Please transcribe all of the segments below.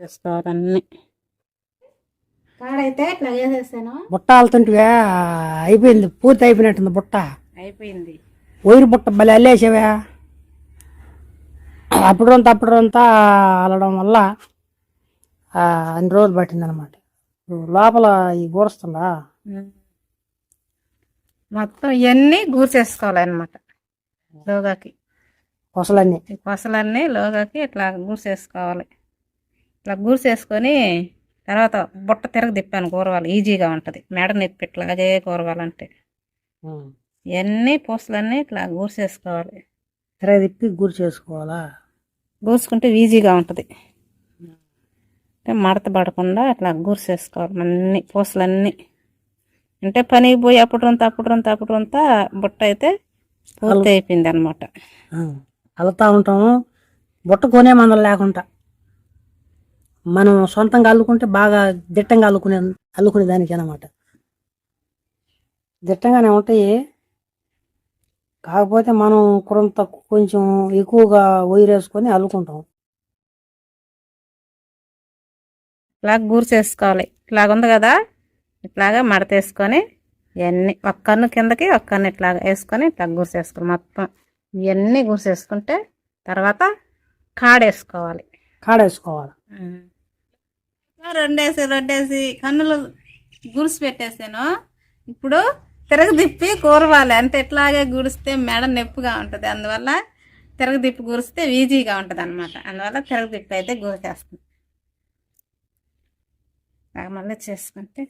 చేసుకోవాలి అన్ని కాడైతే ఇట్లా వేసేసాను బుట్ట ఆలుతుంటివే అయిపోయింది పూర్తి అయిపోయినట్టుంది బుట్ట. అయిపోయింది. వైరు బుట్ట భలే అల్లేసావే. అప్పుడంతా అప్పుడంతా అల్లడం వల్ల ఆ, అన్ని రోజులు పట్టింది అనమాట లోపల ఈ గూరుస్తుందా. మొత్తం ఇవన్నీ గూర్చేసుకోవాలన్నమాట. లోగాకి. కొసలన్నీ. కొసలన్నీ లోగాకి ఇట్లా గూర్చేసుకోవాలి. ఇట్లా గూర్చేసుకొని తర్వాత బుట్ట తిరగ తిప్పాను కూరవాలి ఈజీగా ఉంటుంది. మెడ నొప్పి ఇట్లాగే కూరవాలంటే ఇవన్నీ పూసలన్నీ ఇట్లా గూర్చేసుకోవాలి తిరగ తిప్పి గురి చేసుకోవాలా గూర్చుకుంటే ఈజీగా ఉంటుంది. అంటే మడత పడకుండా అట్లా గూర్చేసుకోవాలి అన్ని పూసలన్నీ. అంటే పనికి పోయి అప్పుడు రొంత అప్పుడు రొంత అప్పుడు రొంత బుట్ట అయితే పూర్తి అయిపోయింది అనమాట ఆ, అల్లుతా ఉంటాము. బుట్ట కొనే మందలు లేకుండా. మనం సొంతంగా అల్లుకుంటే బాగా దిట్టంగా అల్లుకునే అల్లుకునే దానికి అనమాట దిట్టంగానే ఉంటాయి. కాకపోతే మనం కొంత కొంచెం ఎక్కువగా వేసుకొని అల్లుకుంటాం. ఇట్లా గూర్చేసుకోవాలి ఇట్లాగ ఉంది కదా? ఇట్లాగా మడత వేసుకొని ఇవన్నీ ఒక్క కన్ను కిందకి ఒక్క కన్ను ఇట్లాగా వేసుకొని ఇట్లా గూర్చేసుకోవాలి మొత్తం. ఇవన్నీ గూర్చేసుకుంటే తర్వాత కాడేసుకోవాలి. కాడేసుకోవాలి. రెండేసి రెండేసి. కన్నులు గుడిసి పెట్టేసాను. ఇప్పుడు తిరగదిప్పి కూరవాలి. అంటే ఇట్లాగే గుడిస్తే మెడ నొప్పిగా ఉంటుంది. అందువల్ల తిరగదిప్పి గురిస్తే ఈజీగా ఉంటుంది అనమాట అందువల్ల తిరగదిప్పి అయితే గురిచేస్తుంది మళ్ళీ చేసుకుంటే.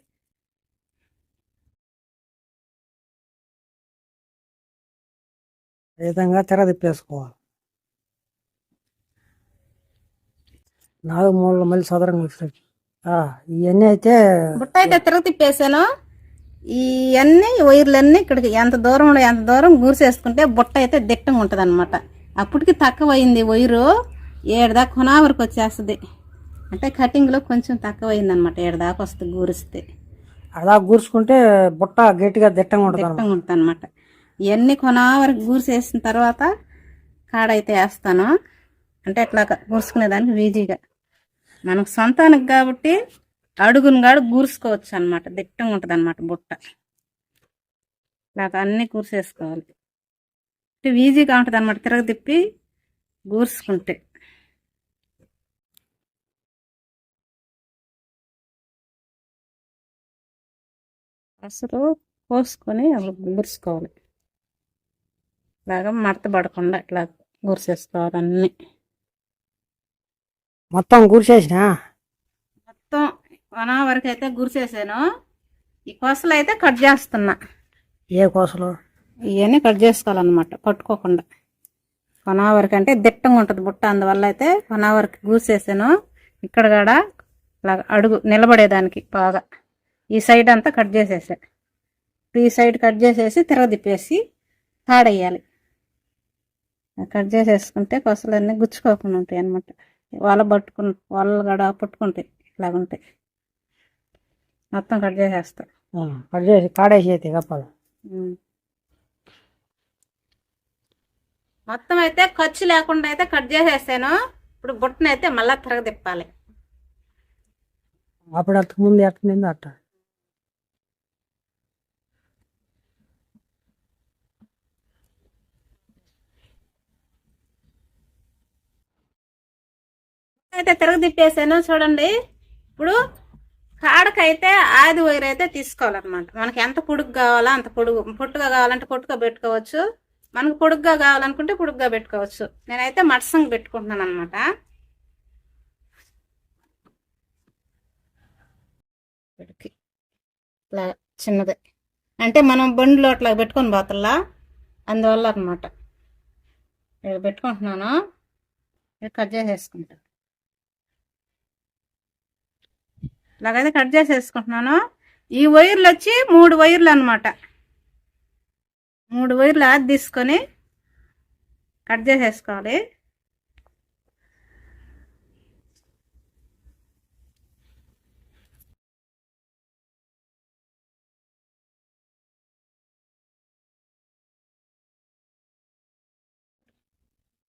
విధంగా తెర తిప్పేసుకోవాలి నాలుగు మూలలో మళ్ళీ సదరంగా వచ్చినట్టు ఇవన్నీ అయితే బుట్ట అయితే తిరగ తిప్పేసాను. ఇవన్నీ వైర్లన్నీ ఇక్కడికి ఎంత దూరంలో ఎంత దూరం గూరిసేసుకుంటే బుట్ట అయితే దిట్టంగా ఉంటుంది అనమాట అప్పటికి తక్కువ అయింది వైరు. ఏడు దాకా కొనా వరకు వచ్చేస్తుంది. అంటే కటింగ్లో కొంచెం తక్కువ అయింది అనమాట ఏడు దాకా వస్తుంది గూరిస్తే. అలా గూర్చుకుంటే బుట్ట గట్టిగా దిట్టంగా ఉంటుంది దిట్టంగా ఉంటుంది అనమాట ఇవన్నీ కొనా వరకు గూరిసేసిన తర్వాత కాడైతే వేస్తాను. అంటే అట్లా గూర్చుకునేదానికి ఈజీగా మనకు సొంతానికి కాబట్టి అడుగును కాడు గూర్చుకోవచ్చు అనమాట దిట్టంగా ఉంటుంది అనమాట బుట్ట. ఇలాగ అన్నీ కూర్చేసుకోవాలి. అంటే ఈజీగా ఉంటుంది అనమాట తిరగ తిప్పి గూర్చుకుంటే. అసలు పోసుకొని అప్పుడు గూర్చుకోవాలి. ఇలాగ మడత పడకుండా ఇట్లా గూర్చేసుకోవాలి అన్నీ. మొత్తం గూర్చేసిన మొత్తం వన్ వరకు అయితే గురిసేసాను. ఈ కొసలు అయితే కట్ చేస్తున్నా. ఏ కోసలు? ఇవన్నీ కట్ చేసుకోవాలన్నమాట పట్టుకోకుండా. వన్ వరకు అంటే దిట్టంగా ఉంటుంది బుట్ట అందువల్ల అయితే వన్ వరకు గూసేసాను ఇక్కడ కూడా అడుగు నిలబడేదానికి బాగా. ఈ సైడ్ అంతా కట్ చేసేసా. ఈ సైడ్ కట్ చేసేసి తిరగదిప్పేసి తాడేయాలి. కట్ చేసేసుకుంటే కొసలన్నీ గుచ్చుకోకుండా ఉంటాయి అన్నమాట వాళ్ళ పట్టుకుని వాళ్ళు కూడా పట్టుకుంటాయి. ఇలాగుంటాయి మొత్తం కట్ చేసేస్తా. కట్ చేసి కాడేసి అయితే కప్పాలి. మొత్తం అయితే ఖర్చు లేకుండా అయితే కట్ చేసేసాను. ఇప్పుడు బుట్టను అయితే మళ్ళా తిరగదిప్పాలి అప్పుడు అట్ట ముందు ఎట్టింది అట్ట? అయితే తిరగదిప్పేసాను చూడండి. ఇప్పుడు కాడకైతే ఆది వైర్ అయితే తీసుకోవాలన్నమాట. మనకి ఎంత పొడుగు కావాలా అంత పొడుగు పొట్టుగా కావాలంటే పొట్టుగా పెట్టుకోవచ్చు. మనకు పొడుగ్గా కావాలనుకుంటే పొడుగ్గా పెట్టుకోవచ్చు. నేనైతే మట్సంగ్ పెట్టుకుంటున్నాను అనమాట ఇట్లా చిన్నదే. అంటే మనం బండిలో అట్లా పెట్టుకొని పోతల్లా? అందువల్ల అనమాట ఇక్కడ పెట్టుకుంటున్నాను. కట్ చేసేసుకుంటాను ఇలాగైతే కట్ చేసేసుకుంటున్నాను. ఈ వైర్లు వచ్చి మూడు వైర్లు అనమాట మూడు వైర్లు ఆది తీసుకొని కట్ చేసేసుకోవాలి.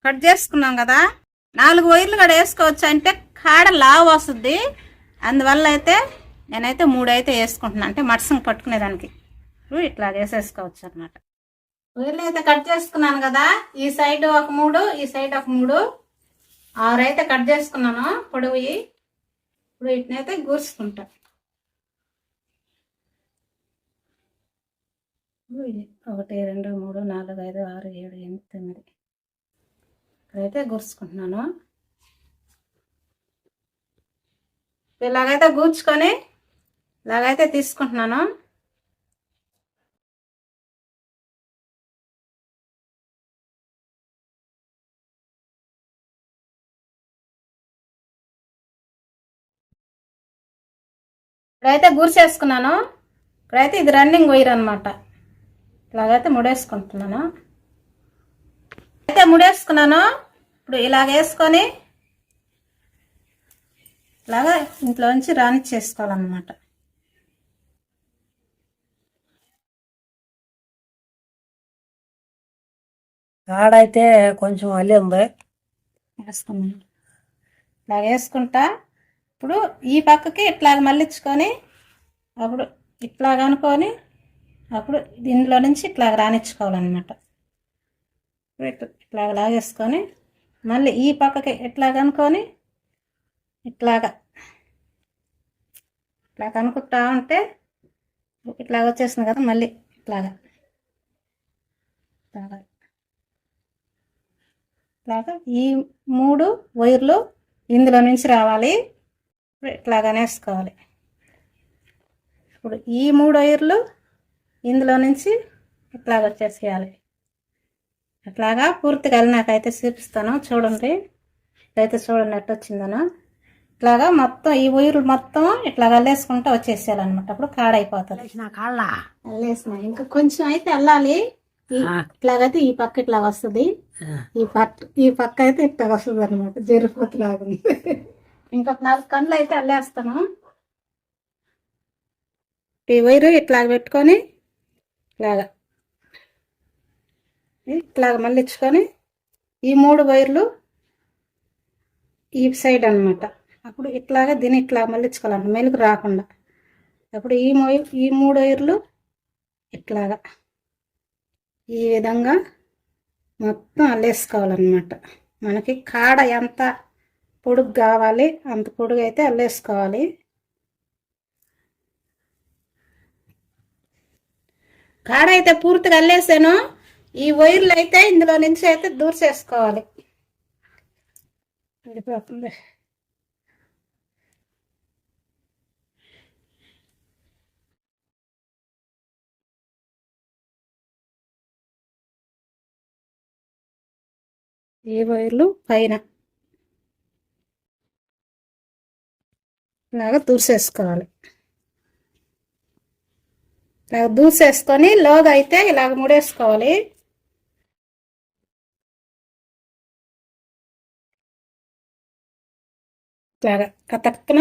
కట్ చేసుకున్నాం కదా. నాలుగు వైర్లు కూడా వేసుకోవచ్చు అంటే కాడ లావు వస్తుంది. అందువల్ల అయితే నేనైతే మూడు అయితే వేసుకుంటున్నాను అంటే మట్సంగ్ పట్టుకునేదానికి ఇప్పుడు ఇట్లా వేసేసుకోవచ్చు అనమాట ఉల్లి అయితే కట్ చేసుకున్నాను కదా. ఈ సైడ్ ఒక మూడు ఈ సైడ్ ఒక మూడు. ఆరైతే కట్ చేసుకున్నాను పొడవి ఇప్పుడు వీటినైతే గూర్చుకుంటా. ఇది ఒకటి రెండు మూడు నాలుగు ఐదు ఆరు ఏడు ఎనిమిది తొమ్మిది. ఇక్కడైతే గుర్చుకుంటున్నాను. ఇలాగైతే గూర్చుకొని ఇలాగైతే తీసుకుంటున్నాను. ఇప్పుడైతే గూర్చేసుకున్నాను. ఇప్పుడైతే ఇది రన్నింగ్ వైర్ అనమాట ఇలాగైతే ముడేసుకుంటున్నాను. అయితే ముడేసుకున్నాను. ఇప్పుడు ఇలాగ వేసుకొని ఇలాగా ఇంట్లోంచి రానిచ్చేసుకోవాలన్నమాట ఆడైతే కొంచెం అల్లి ఉంది. వేసుకున్నాను ఇలాగ వేసుకుంటా ఇప్పుడు ఈ పక్కకి ఇట్లాగ మళ్ళించుకొని అప్పుడు ఇట్లాగ అనుకొని అప్పుడు దీనిలో నుంచి ఇట్లాగ రానిచ్చుకోవాలన్నమాట ఇట్లాగ లాగేసుకొని మళ్ళీ ఈ పక్కకి ఇట్లాగ అనుకొని ఇట్లాగా. ఇట్లాగ కనుక్కుంటా ఉంటే ఇట్లాగ వచ్చేసింది కదా మళ్ళీ ఇట్లాగా. ఇట్లాగా. ఇట్లాగా ఈ మూడు వైర్లు ఇందులో నుంచి రావాలి. ఇట్లాగానే వేసుకోవాలి. ఇప్పుడు ఈ మూడు వైర్లు ఇందులో నుంచి ఇట్లాగ వచ్చేసేయాలి. అట్లాగా పూర్తిగా నాకైతే చూపిస్తాను. చూడండి. ఇదైతే చూడండి ఎట్ట వచ్చిందనో ఇట్లాగా మొత్తం ఈ వైర్లు మొత్తం ఇట్లా అల్లేసుకుంటూ వచ్చేసేయాలన్నమాట. అప్పుడు కాళ్ళ? అల్లేసిన ఇంకా కొంచెం అయితే అల్లాలి. ఇట్లాగైతే ఈ పక్క ఇట్లా వస్తుంది. ఈ పక్క ఈ పక్క అయితే ఇట్లా వస్తుంది అనమాట జరిపోతులాగా ఇంకొక నాలుగు కళ్ళు అయితే అల్లేస్తాను. ఈ వైరు ఇట్లా పెట్టుకొని ఇట్లాగా. ఇట్లాగ మళ్ళించుకొని ఈ మూడు వైర్లు ఈ సైడ్ అన్నమాట. అప్పుడు ఇట్లాగా దీన్ని ఇట్లా మళ్ళించుకోవాలంట మెలుగు రాకుండా. అప్పుడు ఈ మొయ్ ఈ మూడు వైర్లు ఇట్లాగా. ఈ విధంగా మొత్తం అల్లేసుకోవాలన్నమాట. మనకి కాడ ఎంత పొడుగు కావాలి అంత పొడుగు అయితే అల్లేసుకోవాలి. కాడ అయితే పూర్తిగా అల్లేసాను ఈ వైర్లు అయితే ఇందులో నుంచి అయితే దూర్చేసుకోవాలి. వెళ్ళిపోతుంది. ఈ వైర్లు? పైన. ఇలాగ దూసేసుకోవాలి ఇలాగ దూసేసుకొని లోగా అయితే ఇలాగ ముడేసుకోవాలి. ఇలాగ కతక్కున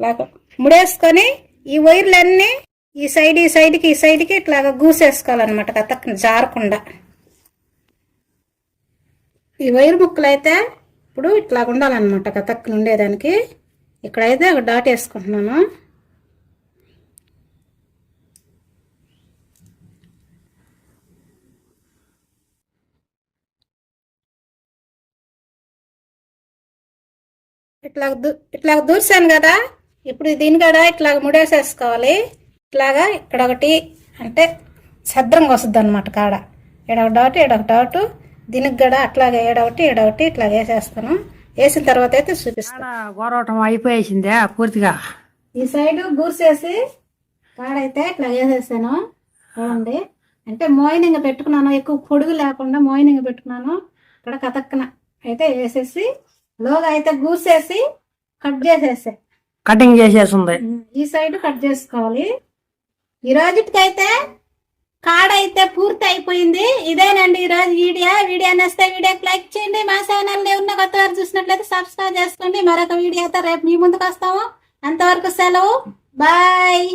ఇలాగ ముడేసుకొని ఈ వైర్లన్నీ ఈ సైడ్ ఈ సైడ్కి ఈ సైడ్కి ఇట్లాగ గూసేసుకోవాలన్నమాట కతక్కున జారకుండా. ఈ వైర్ ముక్కలు అయితే ఇప్పుడు ఇట్లా ఉండాలన్నమాట కతక్కున ఉండేదానికి. ఇక్కడైతే ఒక డాట్ వేసుకుంటున్నాను. ఇట్లా ఇట్లా దూర్చాను కదా ఇప్పుడు దీని కూడా ఇట్లా ముడేసేసుకోవాలి. ఇట్లాగా ఇక్కడ ఒకటి అంటే సద్రంగా వస్తుంది అనమాట కాడ. ఏడొక డాటు ఏడొక డాటు. దీనికి కూడా అట్లాగే ఏడొకటి ఏడొకటి ఇట్లా వేసేస్తాను. వేసిన తర్వాత అయితే చూపిస్తాను గోరవటం అయిపోయేసిందే పూర్తిగా. ఈ సైడ్ గూసేసి కాడైతే ఇట్లా వేసేసాను. చూడండి. అంటే మోయినింగ్ పెట్టుకున్నాను. ఎక్కువ పొడుగు లేకుండా మోయినింగ్ పెట్టుకున్నాను. ఇక్కడ కతక్కన. అయితే వేసేసి లోగా అయితే గూసేసి కట్ చేసేసా. కటింగ్ చేసేసింది. ఈ సైడ్ కట్ చేసుకోవాలి. ఈ రోజుకైతే కాడ అయితే పూర్తి అయిపోయింది ఇదేనండి ఈ రోజు వీడియో. వీడియో నచ్చితే వీడియోకి లైక్ చేయండి. మా ఛానల్ ఉన్న కొత్త వారు చూసినట్లయితే సబ్స్క్రైబ్ చేసుకోండి. మరొక వీడియోతో రేపు మీ ముందుకు వస్తాము. అంతవరకు సెలవు. బాయ్.